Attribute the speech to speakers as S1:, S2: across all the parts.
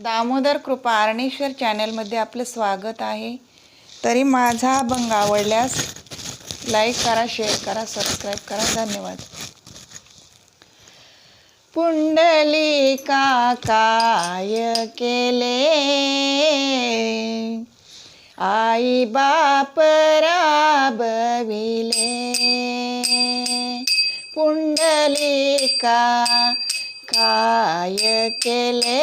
S1: दामोदर कृपा आरणेश्वर चॅनलमध्ये आपलं स्वागत आहे. तरी माझा अभंग आवडल्यास लाईक करा शेअर करा सबस्क्राईब करा. धन्यवाद. पुंडलिका काय केले. आई बाप राबविले. पुंडलिका काय केले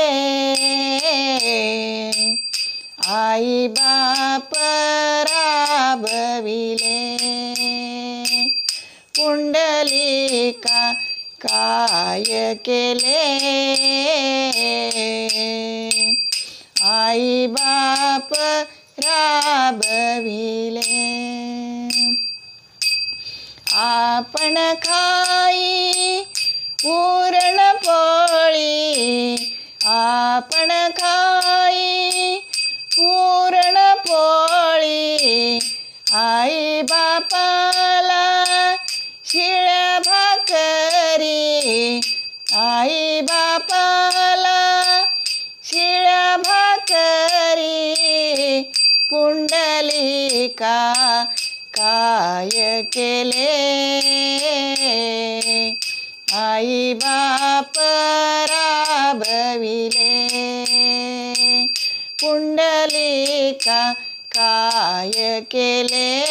S1: आई बाप राबविले. पुंडलिका काय केले. आई बाप राबविले. आपण खाई पूर्ण बापाला शिळ्या भाकरी. आई बापाला शिळ्या भाकरी. पुंडलिका काय केले? आई बाप राबविले. पुंडलिका काय केले?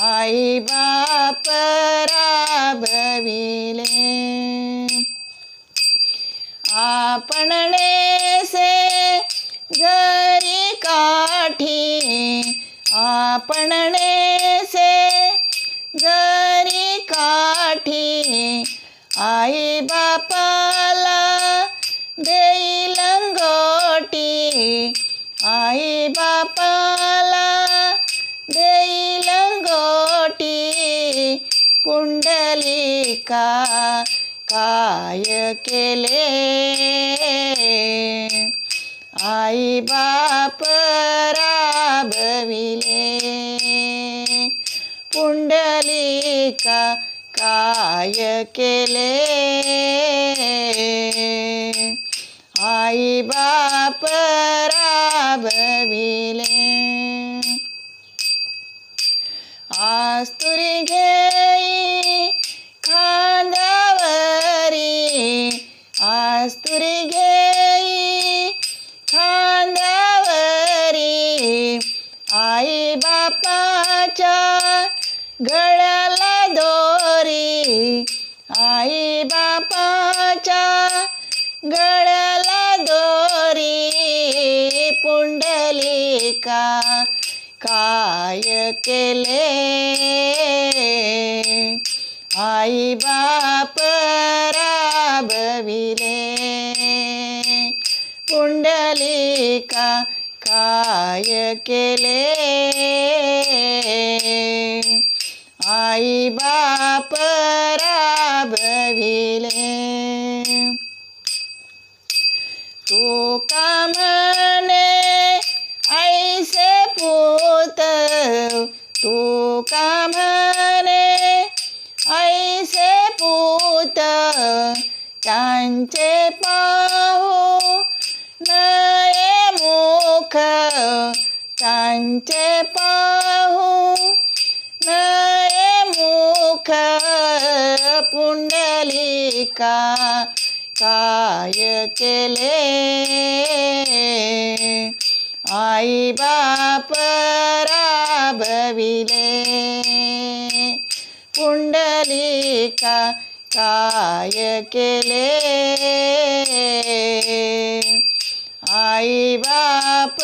S1: आई बाप राबविले. का काय केले? आई बाप राबविले. पुंडलिका काय केले? आई बाप राबविले. आस्तुरी घे गळ्याला दोरी. आई बापाच्या गळ्याला दोरी. पुंडलिका काय केले? आई बाप राबविले. पुंडलिका काय केले? आई बाप राबविले तू का म्हणे ऐसे पूत तू का म्हणे ऐसे पूत त्यांचे पाहू नये मुख त्यांचे पाहू पुंडलिका काय केले? आई बाप राबविले. पुंडलिका काय केले? आई बाप